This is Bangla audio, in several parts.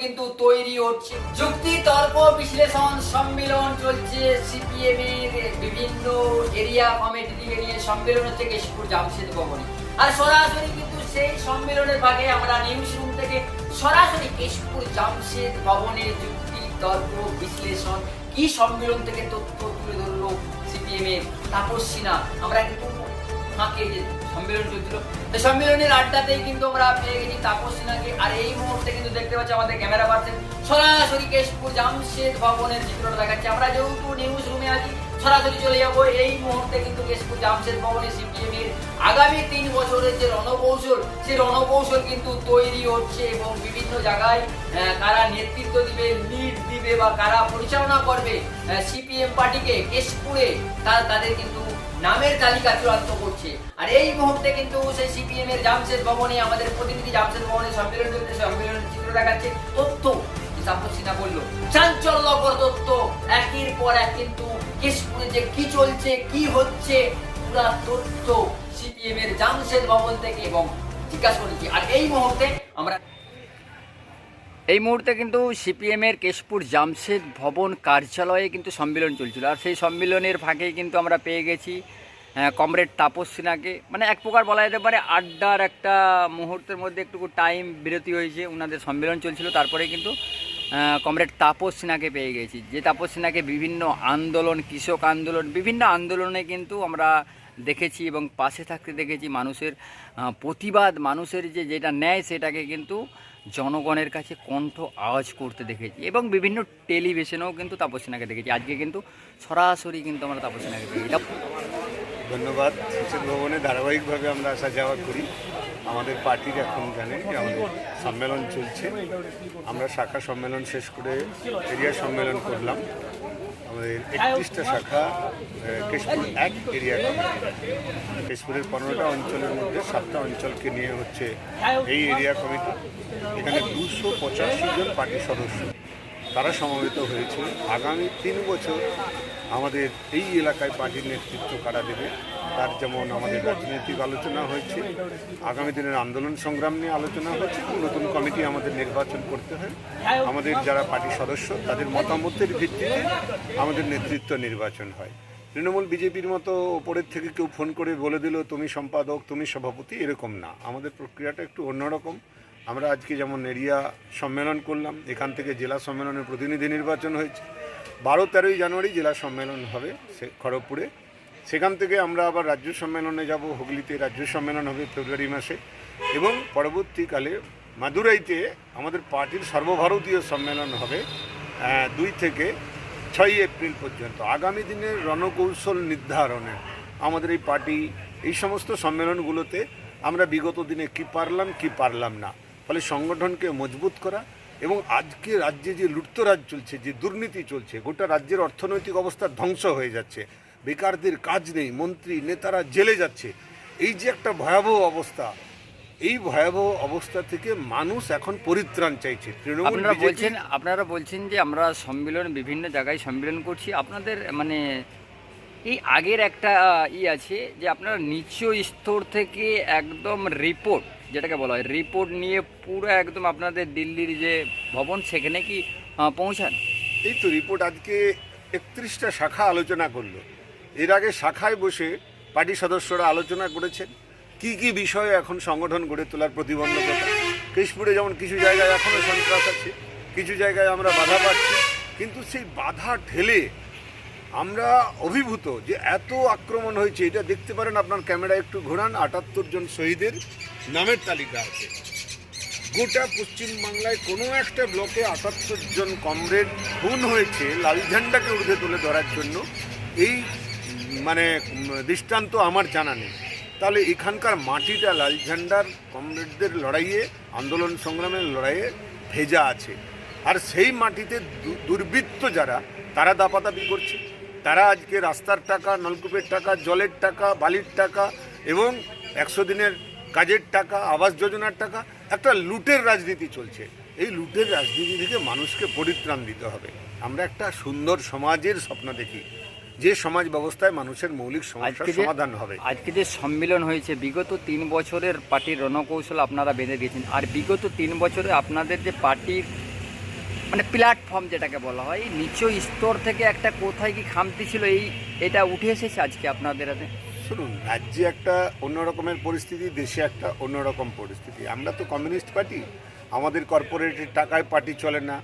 কিন্তু তৈরি হচ্ছে। যুক্তি, তর্ক, বিশ্লেষণ, সম্মেলন চলছে। সিপিএম এর বিভিন্ন এরিয়া কমিটি নিয়ে সম্মেলন হচ্ছে কেশপুর জামশেদ ভবনে। আর সরাসরি কিন্তু সেই সম্মেলনের ভাগে আমরা নিউজ রুম থেকে সরাসরি কেশপুর জামশেদ ভবনের যুক্তি, তর্ক, বিশ্লেষণ কি সম্মেলন থেকে তথ্য তুলে ধরলো সিপিএম এর? তাপস আমরা কিন্তু ফাঁকে সম্মেলন চলছিল। সম্মেলনের আড্ডাতেই কিন্তু আমরা পেয়ে গেছি তাপস সিনহাকে। আর এই মুহূর্তে কিন্তু দেখতে পাচ্ছি আমাদের ক্যামেরা পাচ্ছেন সরাসরি কেশপুর জামশেদ ভবনের চিত্রটা আমরা যেহেতু নিউজ রুমে আছি, সরাসরি চলে যাব। এই মুহূর্তে কিন্তু কেশপুর জামশেদ ভবনে আগামী তিন বছরের যে রণকৌশল, সেই রণকৌশল কিন্তু তৈরি হচ্ছে এবং বিভিন্ন জায়গায় কারা নেতৃত্ব দিবে লিড দিবে বা কারা পরিচালনা করবে সিপিএম পার্টিকে, কেশপুরে তাদের কিন্তু নামের তালিকা চূড়ান্ত করছে। আর এই মুহূর্তে কিন্তু সেই সিপিএম এর জামশেদ ভবনে, আমাদের প্রতিনিধি জামশেদ ভবনে সম্মেলন চলছে সম্মেলনের চিত্র দেখাচ্ছে, তথ্য তাপস সিনহা বলল, চাঞ্চল্যকর তথ্য, একের পর এক কিন্তু কেশপুরে যে কি চলছে, কি হচ্ছে, পুরা তথ্য সিপিএম এর জামশেদ ভবন থেকে এবং জিজ্ঞাসা করেছি। আর এই মুহূর্তে আমরা এই মুহূর্তে কিন্তু সিপিএম এর কেশপুর জামশেদ ভবন কার্যালয়ে কিন্তু সম্মেলন চলছিল। আর সেই সম্মেলনের ফাঁকে কিন্তু আমরা পেয়ে গেছি কমরেড তাপস সিনহাকে। মানে এক প্রকার বলা যেতে পারে আড্ডার একটা মুহূর্তের মধ্যে একটু টাইম বিরতি হয়েছে ওনাদের সম্মেলন চলছিল। তারপরে কিন্তু কমরেড তাপস সিনহাকে পেয়ে গেছি। যে তাপস সিনহাকে বিভিন্ন আন্দোলন, কৃষক আন্দোলন, বিভিন্ন আন্দোলনে কিন্তু আমরা দেখেছি এবং পাশে থাকতে দেখেছি মানুষের প্রতিবাদ, মানুষের যে যেটা নেয় সেটাকে কিন্তু জনগণের কাছে কণ্ঠ আওয়াজ করতে দেখেছি এবং বিভিন্ন টেলিভিশনেও কিন্তু তাপস সিনহাকে দেখেছি। আজকে কিন্তু সরাসরি কিন্তু আমরা তাপস সিনহাকে দেখেছি। ধন্যবাদ। সংসদ ভবনে ধারাবাহিকভাবে আমরা আসা যাওয়া করি। আমাদের পার্টির এখন জানে আমাদের সম্মেলন চলছে। আমরা শাখা সম্মেলন শেষ করে এরিয়া সম্মেলন করলাম। আমাদের একত্রিশটা শাখা কেশপুর এক এরিয়া কেশপুরের পনেরোটা অঞ্চলের মধ্যে সাতটা অঞ্চলকে নিয়ে হচ্ছে এই এরিয়া কমিটি। এখানে দুশো পঁচাশি জন পার্টি সদস্য। তারা সমবেত হয়েছে। আগামী তিন বছর আমাদের এই এলাকায় পার্টির নেতৃত্ব কারা দেবে? তার যেমন আমাদের রাজনৈতিক আলোচনা হয়েছে, আগামী দিনের আন্দোলন সংগ্রাম নিয়ে আলোচনা হয়েছে, নতুন কমিটি আমাদের নির্বাচন করতে হয়। আমাদের যারা পার্টির সদস্য, তাদের মতামতের ভিত্তিতে আমাদের নেতৃত্ব নির্বাচন হয়। তৃণমূল বিজেপির মতো ওপরের থেকে কেউ ফোন করে বলে দিল, তুমি সম্পাদক, তুমি সভাপতি, এরকম না। আমাদের প্রক্রিয়াটা একটু অন্যরকম আমরা আজকে যেমন এরিয়া সম্মেলন করলাম, এখান থেকে জেলা সম্মেলনের প্রতিনিধি নির্বাচন হয়েছে। বারো তেরোই জানুয়ারি জেলা সম্মেলন হবে, সে খড়গপুরে। সেখান থেকে আমরা আবার রাজ্য সম্মেলনে যাব। হুগলিতে রাজ্য সম্মেলন হবে ফেব্রুয়ারি মাসে। এবং পরবর্তীকালে মাদুরাইতে আমাদের পার্টির সর্বভারতীয় সম্মেলন হবে দুই থেকে ছয়ই এপ্রিল পর্যন্ত। আগামী দিনের রণকৌশল নির্ধারণে আমাদের এই পার্টি, এই সমস্ত সম্মেলনগুলোতে আমরা বিগত দিনে কি পারলাম কি পারলাম না। ফলে সংগঠনকে মজবুত করা এবং আজকে রাজ্যে যে লুটতরাজ চলছে, যে দুর্নীতি চলছে, গোটা রাজ্যের অর্থনৈতিক অবস্থা ধ্বংস হয়ে যাচ্ছে। বেকারদের কাজ নেই মন্ত্রী নেতারা জেলে যাচ্ছে। এই যে একটা ভয়াবহ অবস্থা এই ভয়াবহ অবস্থা থেকে মানুষ এখন পরিত্রাণ চাইছে। তৃণমূল আপনারা বলছেন আপনারা বলছেন যে আমরা সম্মেলন বিভিন্ন জায়গায় সম্মেলন করছি। আপনাদের মানে এই আগের একটা ই আছে যে আপনারা নিচ স্তর থেকে একদম রিপোর্ট যেটাকে বলা হয় রিপোর্ট নিয়ে পুরো একদম আপনাদের দিল্লির যে ভবন সেখানে কি পৌঁছান? এই তো রিপোর্ট আজকে একত্রিশটা শাখা আলোচনা করল। এর আগে শাখায় বসে পার্টি সদস্যরা আলোচনা করেছেন। কি কি বিষয়ে এখন সংগঠন গড়ে তোলার প্রতিবন্ধকতা? কেশপুরে যেমন কিছু জায়গায় এখনও সন্ত্রাস আছে, কিছু জায়গায় আমরা বাধা পাচ্ছি, কিন্তু সেই বাধা ঠেলে আমরা অভিভূত যে এত আক্রমণ হয়েছে, এটা দেখতে পারেন আপনার ক্যামেরা একটু ঘোরান, আটাত্তর জন শহীদের নামের তালিকা আছে। গোটা পশ্চিমবাংলায় কোনো একটা ব্লকে আটাত্তর জন কমরেড, খুন হয়েছে, লাল ঝান্ডাকে উর্ধে তুলে ধরার জন্য। এই মানে দৃষ্টান্ত আমার জানা নেই। তাহলে এখানকার মাটিটা লাল ঝান্ডার কমরেডদের লড়াইয়ে, আন্দোলন সংগ্রামের লড়াইয়ে ভেজা আছে। আর সেই মাটিতে দুর্বৃত্ত যারা, তারা দাপাদাপি করছে। তারা আজকে রাস্তার টাকা, নলকূপের টাকা, জলের টাকা, বালির টাকা এবং একশো দিনের কাজের টাকা, আবাস যোজনার টাকা, একটা লুটের রাজনীতি চলছে। এই লুটের রাজনীতি থেকে মানুষকে পরিত্রাণ দিতে হবে। আমরা একটা সুন্দর সমাজের স্বপ্ন দেখি। যে সমাজ ব্যবস্থায় মানুষের মৌলিক সমস্যার সমাধান হবে। আজকে যে সম্মেলন হয়েছে বিগত তিন বছরের পার্টির রণকৌশল আপনারা বেঁধে দিয়েছেন। আর বিগত তিন বছরে আপনাদের যে পার্টির মানে প্ল্যাটফর্ম যেটাকে বলা হয় নিচু স্তর থেকে একটা কোথায় কি খামতি ছিল এই এটা উঠে এসেছে আজকে আপনাদের হাতে? শুনুন রাজ্যে একটা অন্য রকমের পরিস্থিতি দেশে একটা অন্যরকম পরিস্থিতি। আমরা তো কমিউনিস্ট পার্টি। আমাদের কর্পোরেটের টাকায় পার্টি চলে না।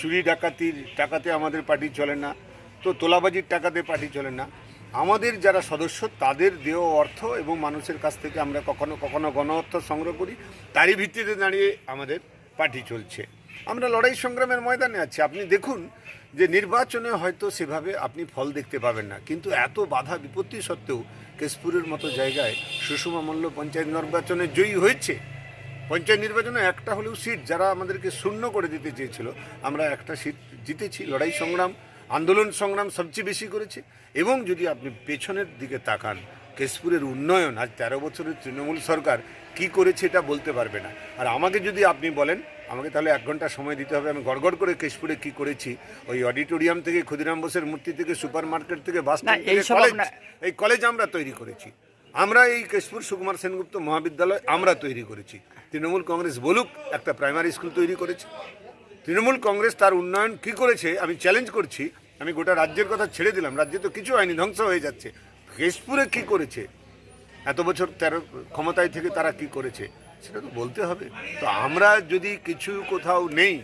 চুরি ডাকাতির টাকাতে আমাদের পার্টি চলে না। তো তোলাবাজির টাকাতে পার্টি চলে না। আমাদের যারা সদস্য, তাদের দেহ অর্থ এবং মানুষের কাছ থেকে আমরা কখনো কখনো গণ অর্থ সংগ্রহ করি, তারই ভিত্তিতে দাঁড়িয়ে আমাদের পার্টি চলছে। আমরা লড়াই সংগ্রামের ময়দানে আছি। আপনি দেখুন যে নির্বাচনে হয়তো সেভাবে আপনি ফল দেখতে পাবেন না। কিন্তু এত বাধা বিপত্তি সত্ত্বেও কেশপুরের মতো জায়গায় সুষমা মল্ল পঞ্চায়েত নির্বাচনে জয়ী হয়েছে। পঞ্চায়েত নির্বাচনে একটা হলেও সিট যারা আমাদেরকে শূন্য করে দিতে চেয়েছিল, আমরা একটা সিট জিতেছি। লড়াই সংগ্রাম আন্দোলন সংগ্রাম সবচেয়ে বেশি করেছে। এবং যদি আপনি পেছনের দিকে তাকান কেশপুরের উন্নয়ন আজ তেরো বছরের তৃণমূল সরকার কি করেছে এটা বলতে পারবে না। আর আমাকে যদি আপনি বলেন আমাকে তাহলে এক ঘণ্টা সময় দিতে হবে আমি গড়গড় করে কেশপুরে কি করেছি ওই অডিটোরিয়াম থেকে ক্ষুদিরাম বোসের মূর্তি থেকে সুপার মার্কেট থেকে বাস এই কলেজ আমরা তৈরি করেছি। আমরা এই কেশপুর সুকুমার সেনগুপ্ত মহাবিদ্যালয় আমরা তৈরি করেছি। তৃণমূল কংগ্রেস বলুক একটা প্রাইমারি স্কুল তৈরি করেছে। তৃণমূল কংগ্রেস তার উন্নয়ন কি করেছে, আমি চ্যালেঞ্জ করছি। আমি গোটা রাজ্যের কথা ছেড়ে দিলাম, রাজ্যে তো কিছু হয়নি, ধ্বংস হয়ে যাচ্ছে। কেশপুরে কি করেছে? এত বছর তেরো, ক্ষমতায় থেকে তারা কি করেছে? সেটা তো বলতে হবে। তো আমরা যদি কিছু কোথাও নেই,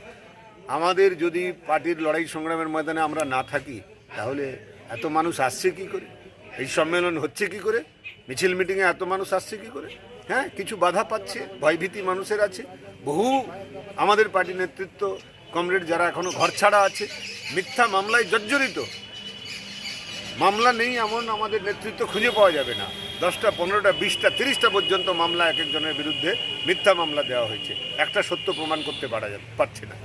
আমাদের যদি পার্টির লড়াই সংগ্রামের ময়দানে আমরা না থাকি, তাহলে এত মানুষ আসছে কি করে? এই সম্মেলন হচ্ছে কি করে? মিছিল মিটিংয়ে এত মানুষ আসছে কি করে? হ্যাঁ কিছু বাধা পাচ্ছে, ভয়ভীতি মানুষের আছে। বহু আমাদের পার্টি নেতৃত্ব কমরেড যারা এখনও ঘর ছাড়া আছে মিথ্যা মামলায় জর্জরিত। মামলা নেই এমন আমাদের নেতৃত্ব খুঁজে পাওয়া যাবে না। দশটা পনেরোটা বিশটা তিরিশটা পর্যন্ত মামলা এক একজনের বিরুদ্ধে মিথ্যা মামলা দেওয়া হয়েছে। একটা সত্য প্রমাণ করতে পারা পারছে না।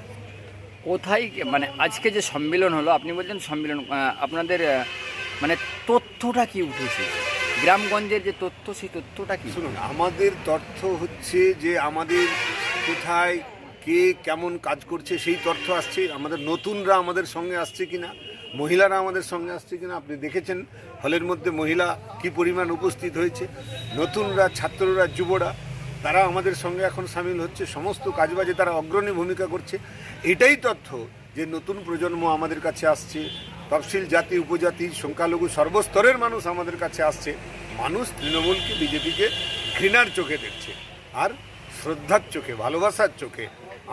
কোথায় মানে আজকে যে সম্মেলন হলো আপনি বলছেন সম্মেলন আপনাদের মানে তথ্যটা কি উঠেছে? গ্রামগঞ্জের যে তথ্য সেই তথ্যটা কি? শুনুন আমাদের তথ্য হচ্ছে যে আমাদের কোথায় কে কেমন কাজ করছে সেই তথ্য আসছে। আমাদের নতুনরা আমাদের সঙ্গে আসছে কিনা, মহিলারা আমাদের সঙ্গে আসছে কিনা আপনি দেখেছেন, হলের মধ্যে মহিলা কি পরিমাণ উপস্থিত হয়েছে, নতুনরা, ছাত্ররা, যুবরা, তারা আমাদের সঙ্গে এখন সামিল হচ্ছে, সমস্ত কাজবাজে তারা অগ্রণী ভূমিকা করছে। এটাই তথ্য যে নতুন প্রজন্ম আমাদের কাছে আসছে, তফসিল জাতি, উপজাতি, সংখ্যালঘু, সর্বস্তরের মানুষ আমাদের কাছে আসছে, মানুষ তৃণমূলকে, বিজেপিকে ঘৃণার চোখে দেখছে, আর শ্রদ্ধার চোখে, ভালোবাসার চোখে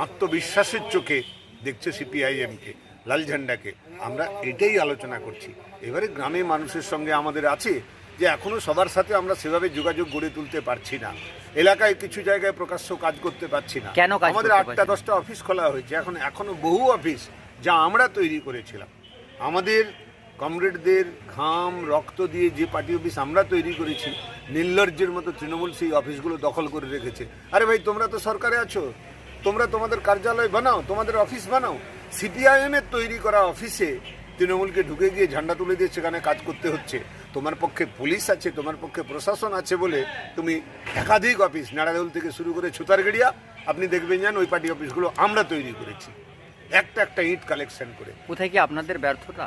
আত্মবিশ্বাসের চোখে দেখছে সিপিআইএমকে লাল ঝান্ডাকে। আমরা এটাই আলোচনা করছি। এবারে গ্রামে মানুষের সঙ্গে আমাদের আছে যে এখনও সবার সাথে আমরা সেভাবে যোগাযোগ গড়ে তুলতে পারছি না। এলাকায় কিছু জায়গায় প্রকাশ্য কাজ করতে পারছি না। কেন আমাদের আটটা দশটা অফিস খোলা হয়েছে। এখন এখনও বহু অফিস যা আমরা তৈরি করেছিলাম। আমাদের কমরেডদের ঘাম রক্ত দিয়ে যে পার্টি অফিস আমরা তৈরি করেছি নির্লজ্জের মতো তৃণমূল সেই অফিসগুলো দখল করে রেখেছে। আরে ভাই তোমরা তো সরকারে আছো। তোমরা তোমাদের কার্যালয় বানাও তোমাদের অফিস বানাও। সিপিআইএম এর তৈরি করা অফিসে তৃণমূলকে ঢুকে গিয়ে ঝান্ডা তুলে দিয়ে সেখানে কাজ করতে হচ্ছে। তোমার পক্ষে পুলিশ আছে তোমার পক্ষে প্রশাসন আছে বলে তুমি একাধিক অফিস নাড়াদৌল থেকে শুরু করে ছুতারগেড়িয়া আপনি দেখবেন যেন ওই পার্টি অফিসগুলো আমরা তৈরি করেছি। একটা একটা ইট কালেকশন করে। কোথায় কি আপনাদের ব্যর্থতা?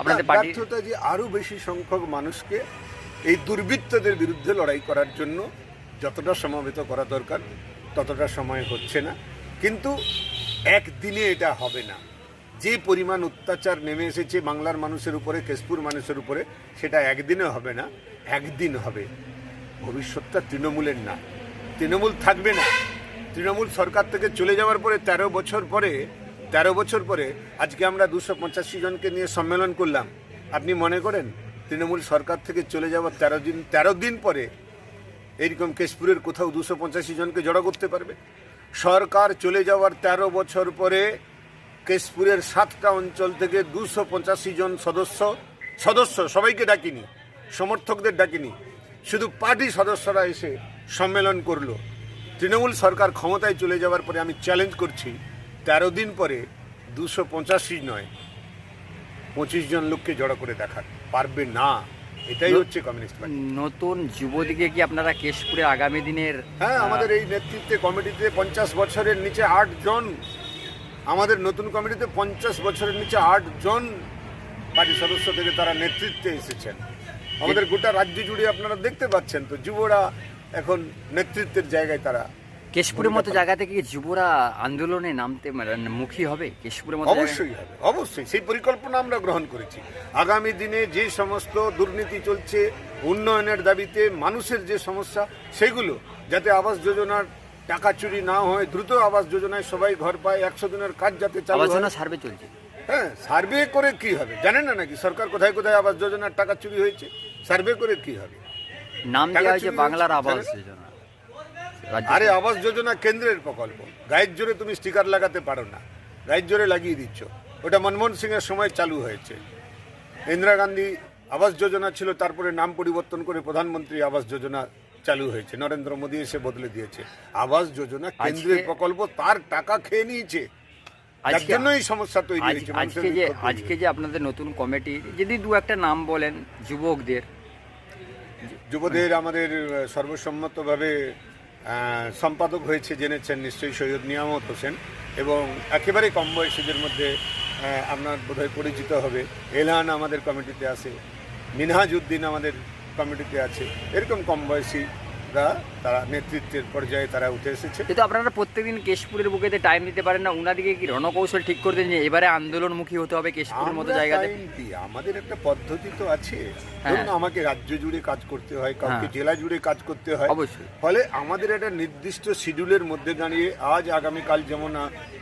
আপনাদের ব্যর্থতা যে আরও বেশি সংখ্যক মানুষকে এই দুর্বৃত্তদের বিরুদ্ধে লড়াই করার জন্য যতটা সমবেত করা দরকার ততটা সময় হচ্ছে না। কিন্তু একদিনে এটা হবে না। যে পরিমাণ অত্যাচার নেমে এসেছে বাংলার মানুষের উপরে কেশপুর মানুষের উপরে, সেটা একদিনে হবে না, একদিন হবে। ভবিষ্যৎটা তৃণমূলের না। তৃণমূল থাকবে না। তৃণমূল সরকার থেকে চলে যাওয়ার পরে তেরো বছর পরে, তেরো বছর পরে আজকে আমরা দুশো পঁচাশি জনকে নিয়ে সম্মেলন করলাম। আপনি মনে করেন, তৃণমূল সরকার থেকে চলে যাওয়ার তেরো দিন তেরো দিন পরে এইরকম কেশপুরের কোথাও দুশো পঁচাশি জনকে জড়ো করতে পারবে? সরকার চলে যাওয়ার তেরো বছর পরে কেশপুরের সাতটা অঞ্চল থেকে দুশো পঁচাশি জন সদস্য সদস্য, সবাইকে ডাকিনি, সমর্থকদের ডাকিনি, শুধু পার্টি সদস্যরা এসে সম্মেলন করল। তৃণমূল সরকার ক্ষমতায় চলে যাওয়ার পরে আমি চ্যালেঞ্জ করছি, তেরো দিন পরে দুশো পঁচাশি নয়, পঁচিশ জন লোককে জড়ো করে দেখার, পারবে না। এটাই হচ্ছে কমিউনিস্ট পার্টি নতুন যুবদিকে কি আপনারা কেশপুরে আগামী দিনের হ্যাঁ আমাদের এই নেতৃত্বে কমিটিতে পঞ্চাশ বছরের নিচে আট জন আমাদের নতুন কমিটিতে পঞ্চাশ বছরের নিচে আট জন পার্টি সদস্য থেকে তারা নেতৃত্বে এসেছেন। আমাদের গোটা রাজ্য জুড়ে আপনারা দেখতে পাচ্ছেন তো যুবরা এখন নেতৃত্বের জায়গায় তারা কেশপুরের মতো জায়গা থেকে যুবরা আন্দোলনে নামতে মানে মুখী হবে? কেশপুরের মতো অবশ্যই হবে অবশ্যই। সেই পরিকল্পনা আমরা গ্রহণ করেছি। আগামী দিনে যে সমস্ত দুর্নীতি চলছে উন্নয়নের দাবিতে মানুষের যে সমস্যা সেগুলো যাতে আবাস যোজনার টাকা চুরি না হয় দ্রুত আবাস যোজনায় সবাই ঘর পায় একশো দিনের কাজ যাতে চালু সার্ভে চলছে। হ্যাঁ সার্ভে করে কি হবে? জানেন না নাকি? সরকার কোথায় কোথায় আবাস যোজনার টাকা চুরি হয়েছে? সার্ভে করে কি হবে? নাম দেওয়া হয়েছে বাংলার আবাস যোজনা। আরে আবাস যোজনা কেন্দ্রের প্রকল্প। গায়ের জোরে তুমি স্টিকার লাগাতে পারো না। গায়ের জোরে লাগিয়ে দিচ্ছ। ওটা মনমোহন সিং এর সময় চালু হয়েছে। ইন্দিরা গান্ধী আবাস যোজনা ছিল তারপরে নাম পরিবর্তন করে প্রধানমন্ত্রী আবাস যোজনা চালু হয়েছে। নরেন্দ্র মোদী এসে বদলে দিয়েছে। আবাস যোজনা কেন্দ্রের প্রকল্প তার টাকা খেয়ে নিয়েছে। আজকে সমস্যা তৈরি হয়েছে আজকে যে আজকে যে আপনাদের নতুন কমিটি যদি দু একটা নাম বলেন যুবকদের। যুবদের আমাদের সর্বসম্মতভাবে সম্পাদক হয়েছে, জেনেছেন নিশ্চয়ই সৈয়দ নিয়ামত হোসেন। এবং একেবারে কম বয়সীদের মধ্যে আপনার বোধহয় পরিচিত হবে। এলহান আমাদের কমিটিতে আছে মিনহাজ উদ্দিন আমাদের কমিটিতে আছে। এরকম কম বয়সীরা তারা নেতৃত্বের পর্যায়ে তারা উঠে এসেছে। কিন্তু আপনারা প্রত্যেকদিন কেশপুরের বুকেতে টাইম দিতে পারেন না উনাদিকে কি রণকৌশল ঠিক করে দেন যে এবারে আন্দোলনমুখী হতে হবে কেশপুরের মতো জায়গাতে? আমাদের একটা পদ্ধতি তো আছে। হ্যাঁ। ধরুন আমাকে রাজ্য জুড়ে কাজ করতে হয় কাউকে হ্যাঁ। জেলা জুড়ে কাজ করতে হয়। অবশ্যই। ফলে আমাদের একটা নির্দিষ্ট শিডিউলের মধ্যে দাঁড়িয়ে আজ আগামীকাল যেমন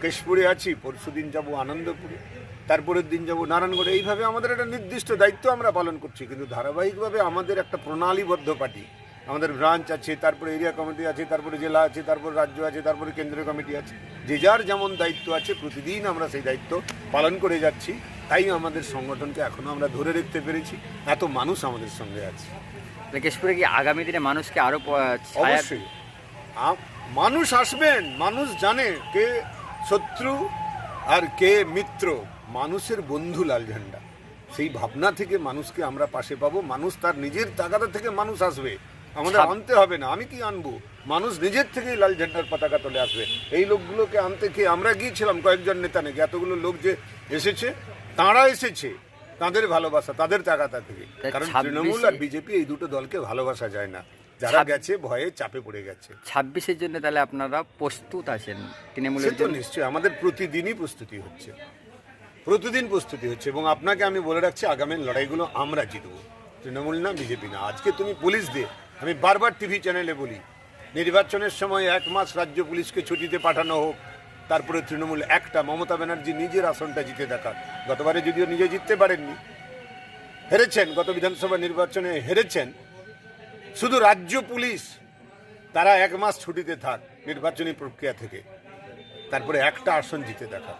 কেশপুরে আছি পরশু দিন যাব আনন্দপুরে তারপরের দিন যাব নারায়ণগড়ে। এইভাবে আমাদের একটা নির্দিষ্ট দায়িত্ব আমরা পালন করছি। কিন্তু ধারাবাহিকভাবে আমাদের একটা প্রণালীবদ্ধ পার্টি আমাদের ব্রাঞ্চ আছে তারপরে এরিয়া কমিটি আছে তারপরে জেলা আছে তারপরে রাজ্য আছে তারপরে কেন্দ্রীয় কমিটি আছে। যে যার যেমন দায়িত্ব আছে প্রতিদিন আমরা সেই দায়িত্ব পালন করে যাচ্ছি। তাই আমাদের সংগঠনকে এখনও আমরা ধরে রাখতে পেরেছি। এত মানুষ আমাদের সঙ্গে আছে। তাহলে কেশপুরে কি আগামী দিনে মানুষকে আরও অবশ্যই। মানুষ আসবেন মানুষ জানে কে শত্রু আর কে মিত্র। মানুষের বন্ধু লাল ঝান্ডা। সেই ভাবনা থেকে মানুষকে আমরা পাশে পাবো। মানুষ তার নিজের তাগাদা থেকে মানুষ আসবে। আমাদের আনতে হবে না। আমি কি আনব? মানুষ নিজের থেকেই লাল ঝান্ডার পতাকা তুলে আসবে। এই লোকগুলোকে আনতে কি আমরা গিয়েছিলাম কয়েকজন নেতা নাকি? এতগুলো লোক যে এসেছে তাঁরা এসেছে তাদের ভালোবাসা তাদের তাগাদা থেকে। কারণ তৃণমূল আর বিজেপি এই দুটো দলকে ভালোবাসা যায় না। যারা গেছে ভয়ে চাপে পড়ে গেছে। ছাব্বিশের জন্য তাহলে আপনারা প্রস্তুত আছেন তৃণমূলের তো জন্য? নিশ্চয়ই। আমাদের প্রতিদিনই প্রস্তুতি হচ্ছে। প্রতিদিন প্রস্তুতি হচ্ছে এবং আপনাকে আমি বলে রাখছি আগামী লড়াইগুলো আমরা জিতব। তৃণমূল না বিজেপি না। আজকে তুমি পুলিশ দে আমি বারবার টিভি চ্যানেলে বলি, নির্বাচনের সময় এক মাস রাজ্য পুলিশকে ছুটিতে পাঠানো হোক, তারপরে তৃণমূল একটা মমতা ব্যানার্জি নিজের আসনটা জিতে দেখাক গতবারে যদিও নিজে জিততে পারেননি, হেরেছেন, গত বিধানসভা নির্বাচনে হেরেছেন। শুধু রাজ্য পুলিশ, তারা এক মাস ছুটিতে থাক নির্বাচনী প্রক্রিয়া থেকে, তারপরে একটা আসন জিতে দেখা